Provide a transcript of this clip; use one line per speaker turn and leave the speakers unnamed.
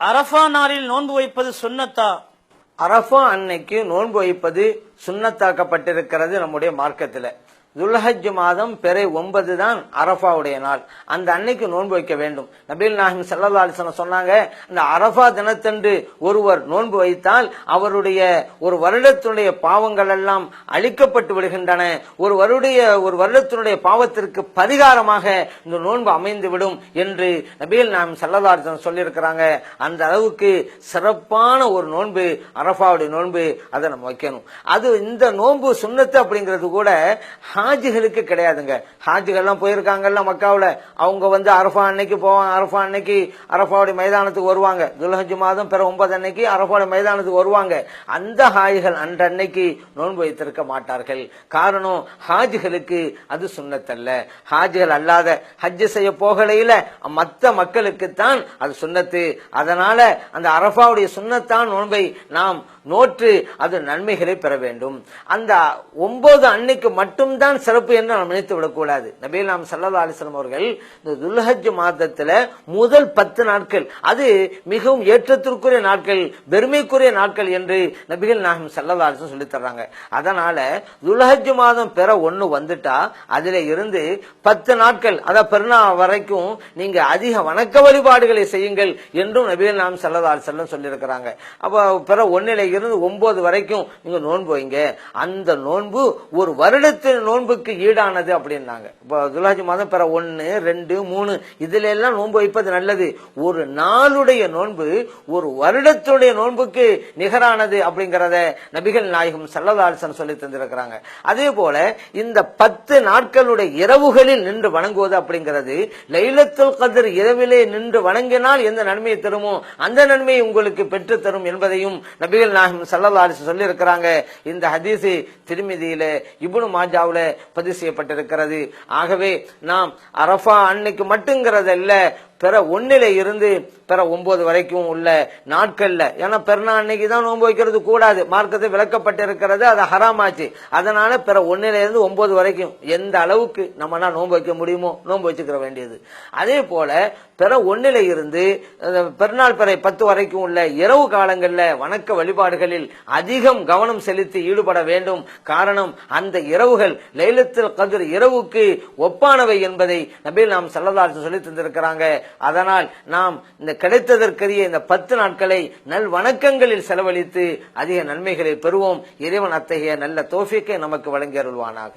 அரஃபா நாளில் நோன்பு வைப்பது சுண்ணத்தா
அரஃபா அன்னைக்கு நோன்பு வைப்பது சுண்ணத்தாக்கப்பட்டிருக்கிறது நம்முடைய மார்க்கத்தில். துல்ஹஜ் மாதம் பிறை ஒன்பது தான் அரஃபாவுடைய நாள். அந்த அன்னைக்கு நோன்பு வைக்க வேண்டும். நபீல் நாஹிம் சல்லா அலிஸ்லாம் சொன்னாங்க அந்த அரஃபா தினத்தன்று ஒருவர் நோன்பு வைத்தால் அவருடைய ஒரு வருடத்தினுடைய பாவங்கள் எல்லாம் அழிக்கப்பட்டு விடுகின்றன. ஒரு வருடைய ஒரு வருடத்தினுடைய பாவத்திற்கு பரிகாரமாக இந்த நோன்பு அமைந்துவிடும் என்று நபீல் நாஹிம் சல்லா சொல்லியிருக்கிறாங்க. அந்த அளவுக்கு சிறப்பான ஒரு நோன்பு அரஃபாவுடைய நோன்பு அதை நம்ம வைக்கணும். அது இந்த நோன்பு சுண்ணத்து அப்படிங்கிறது கூட ஹாஜிகளுக்கு கிடையாதுங்க. ஹாஜிகள்லாம் போயிருக்காங்கல்ல மக்காவில். அவங்க வந்து அரஃபா அன்னைக்கு போவாங்க அரஃபா அன்னைக்கு அரஃபாவுடைய மைதானத்துக்கு வருவாங்க. துல்ஹஜ் மாதம் பிற ஒன்பது அன்னைக்கு அரஃபாவுடைய மைதானத்துக்கு வருவாங்க. அந்த ஹாஜிகள் அன்றன்னைக்கு நோன்பு வைத்திருக்க மாட்டார்கள். காரணம் ஹாஜிகளுக்கு அது சுண்ணத்தல்ல. ஹாஜிகள் அல்லாத ஹஜ் செய்ய போகலையில மற்ற மக்களுக்குத்தான் அது சுண்ணத்து. அதனால அந்த அரஃபாவுடைய சுண்ணத்தான் நோன்பை நாம் நோற்று அது நன்மைகளை பெற வேண்டும். அந்த ஒன்பது அன்னைக்கு மட்டும்தான் சிறப்பு என்று நாம் நினைத்து விடக்கூடாது. நபீல் நாம் சல்லா அலிஸ்லாம் அவர்கள் இந்த துல்ஹஜ் மாதத்தில் முதல் பத்து நாட்கள் அது மிகவும் ஏற்றத்திற்குரிய நாட்கள் பெருமைக்குரிய நாட்கள் என்று நபிகள் நாகம் சல்லா அலிஸ்லாம் சொல்லி தர்றாங்க. அதனால துல்ஹஜ் மாதம் பெற ஒன்று வந்துட்டா அதில் இருந்து பத்து நாட்கள் அதாவது பெருநா வரைக்கும் நீங்க அதிக வணக்க வழிபாடுகளை செய்யுங்கள் என்றும் நபிகள் நாம் சல்லா அலிஸ்லாம் சொல்லியிருக்கிறாங்க. அப்போ பிற ஒன்னில இருந்து ஒன்பது வரைக்கும் நீங்க நோன்பு வைங்க. அந்த நோன்பு ஒரு வருடத்தின் நோன்புக்கு ஈடானது அப்படின்னாங்க. இப்போ துலாஜி மாதம் பிற ஒன்று ரெண்டு மூணு இதுல எல்லாம் நோன்பு வைப்பது நல்லது. ஒரு நாளுடைய நோன்பு ஒரு வருடத்துடைய நோன்புக்கு நிகரானது அப்படிங்கிறத நபிகள் நாயகம் சல்லதாசன் சொல்லி தந்திருக்கிறாங்க. அதே போல இந்த பத்து நாட்களுடைய இரவுகளில் நின்று வணங்குவது அப்படிங்கிறது லைலத்துல் கதிர் இரவிலே நின்று வணங்கினால் எந்த நன்மையை தருமோ அந்த நன்மையை உங்களுக்கு பெற்று தரும் என்பதையும் நபிகள் நாயகம் சல்லல்லாஹு சொல்லி இருக்கிறாங்க இந்த ஹதீசு திருமதியில இபுனு மாஜாவில் பதிவு செய்யப்பட்டிருக்கிறது. ஆகவே நாம் அரஃபா அன்னைக்கு மட்டுங்கிறதல்ல பிற ஒன்னில இருந்து பிற ஒன்பது வரைக்கும் உள்ள நாட்கள்ல. ஏன்னா பெருநாள் அன்னைக்கு தான் நோன்பு வைக்கிறது கூடாது. மார்க்கத்தை விளக்கப்பட்டிருக்கிறது அது ஹராமாச்சு. அதனால பிற ஒன்னில இருந்து ஒன்பது வரைக்கும் எந்த அளவுக்கு நம்மனா நோன்பு வைக்க முடியுமோ நோன்பு வச்சுக்கிற வேண்டியது. அதே போல பிற ஒன்னில இருந்து பிறநாள் பெருநாள் பிறை பத்து வரைக்கும் உள்ள இரவு காலங்கள்ல வணக்க வழிபாடுகளில் அதிகம் கவனம் செலுத்தி ஈடுபட வேண்டும். காரணம் அந்த இரவுகள் லைலத்தில் கதிர் இரவுக்கு ஒப்பானவை என்பதை நபில் நாம் சல்லதாசன் சொல்லி தந்திருக்கிறாங்க. அதனால் நாம் இந்த கிடைத்ததற்கரிய இந்த பத்து நாட்களை நல் வணக்கங்களில் செலவழித்து அதிக நன்மைகளை பெறுவோம். இறைவன் அத்தகைய நல்ல தோஃபிக்கை நமக்கு வழங்கி அருள்வானாக.